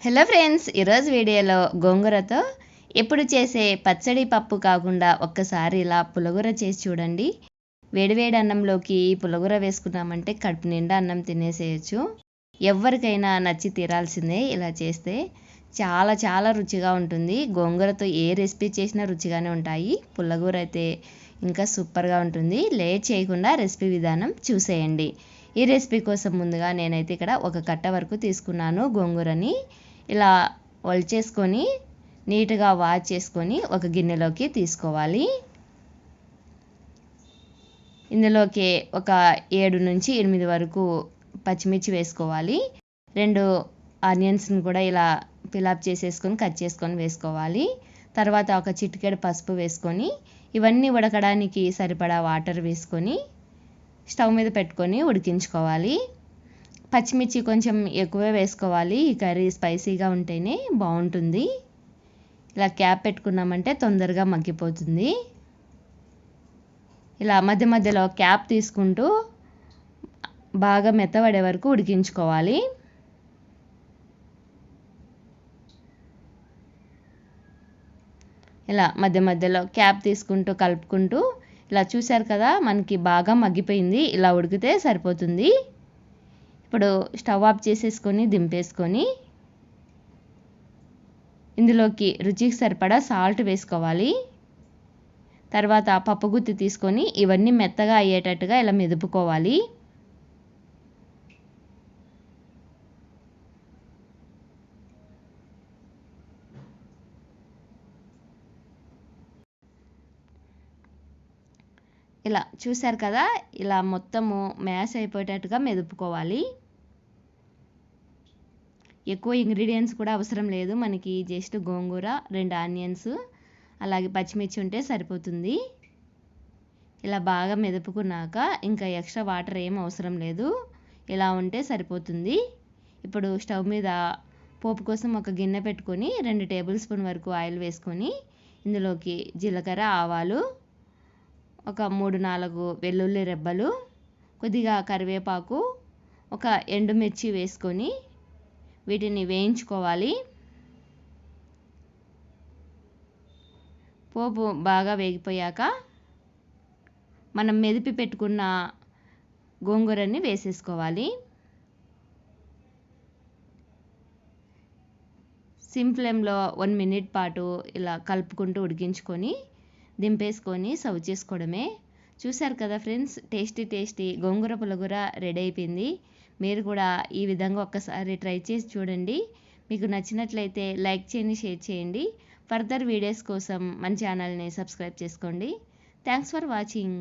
Hello friends ఈరోజు వీడియోలో గోంగూరతో ఎప్పుడు చేసే పచ్చడి పప్పు కాకుండా ఒక్కసారి ఇలా పులగూర చేసి చూడండి. వేడివేడి అన్నంలోకి పులగూర వేసుకున్నామంటే కడుపు నిండా అన్నం తినేసేయచ్చు. ఎవరికైనా నచ్చి తీరాల్సిందే ఇలా చేస్తే. చాలా చాలా రుచిగా ఉంటుంది. గోంగూరతో ఏ రెసిపీ చేసినా రుచిగానే ఉంటాయి. పుల్లగూర అయితే ఇంకా సూపర్గా ఉంటుంది. లేట్ చేయకుండా రెసిపీ విధానం చూసేయండి. ఈ రెసిపీ కోసం ముందుగా నేనైతే ఇక్కడ ఒక కట్ట వరకు తీసుకున్నాను గోంగూరని. ఇలా వల్చేసుకొని నీట్గా వాష్ చేసుకొని ఒక గిన్నెలోకి తీసుకోవాలి. ఇందులోకి ఒక ఏడు నుంచి ఎనిమిది వరకు పచ్చిమిర్చి వేసుకోవాలి. రెండు ఆనియన్స్ని కూడా ఇలా ఫిలప్ చేసేసుకొని కట్ చేసుకొని వేసుకోవాలి. తర్వాత ఒక చిటికెడు పసుపు వేసుకొని ఇవన్నీ ఉడకడానికి సరిపడా వాటర్ వేసుకొని స్టవ్ మీద పెట్టుకొని ఉడికించుకోవాలి. పచ్చిమిర్చి కొంచెం ఎక్కువే వేసుకోవాలి. ఈ కర్రీ స్పైసీగా ఉంటేనే బాగుంటుంది. ఇలా క్యాప్ పెట్టుకున్నామంటే తొందరగా మగ్గిపోతుంది. ఇలా మధ్య మధ్యలో క్యాప్ తీసుకుంటూ బాగా మెత్తబడే వరకు ఉడికించుకోవాలి. ఇలా మధ్య మధ్యలో క్యాప్ తీసుకుంటూ కలుపుకుంటూ ఇలా చూశారు కదా మనకి బాగా మగ్గిపోయింది. ఇలా ఉడికితే సరిపోతుంది. ఇప్పుడు స్టవ్ ఆఫ్ చేసేసుకొని దింపేసుకొని ఇందులోకి రుచికి సరిపడా సాల్ట్ వేసుకోవాలి. తర్వాత పప్పుగుత్తి తీసుకొని ఇవన్నీ మెత్తగా అయ్యేటట్టుగా ఇలా మెదుపుకోవాలి. ఇలా చూశారు కదా ఇలా మొత్తము మ్యాష్ అయిపోయేటట్టుగా మెదుపుకోవాలి. ఎక్కువ ఇంగ్రీడియంట్స్ కూడా అవసరం లేదు. మనకి జస్ట్ గోంగూర రెండు ఆనియన్స్ అలాగే పచ్చిమిర్చి ఉంటే సరిపోతుంది. ఇలా బాగా మెదుపుకున్నాక ఇంకా ఎక్స్ట్రా వాటర్ ఏం అవసరం లేదు. ఇలా ఉంటే సరిపోతుంది. ఇప్పుడు స్టవ్ మీద పోపు కోసం ఒక గిన్నె పెట్టుకొని రెండు టేబుల్ స్పూన్ వరకు ఆయిల్ వేసుకొని ఇందులోకి జీలకర్ర ఆవాలు ఒక మూడు నాలుగు వెల్లుల్లి రెబ్బలు కొద్దిగా కరివేపాకు ఒక ఎండుమిర్చి వేసుకొని వీటిని వేయించుకోవాలి. పోపు బాగా వేగిపోయాక మనం మెదిపి పెట్టుకున్న గోంగూరని వేసేసుకోవాలి. సిమ్ ఫ్లేమ్లో వన్ మినిట్ పాటు ఇలా కలుపుకుంటూ ఉడికించుకొని దింపేసుకొని సర్వ్ చేసుకోవడమే. చూశారు కదా ఫ్రెండ్స్ టేస్టీ టేస్టీ గోంగూర పులగూర రెడీ అయిపోయింది. మీరు కూడా ఈ విధంగా ఒక్కసారి ట్రై చేసి చూడండి. మీకు నచ్చినట్లయితే లైక్ చేయండి షేర్ చేయండి. ఫర్దర్ వీడియోస్ కోసం మన ఛానల్ని సబ్స్క్రైబ్ చేసుకోండి. Thanks for watching.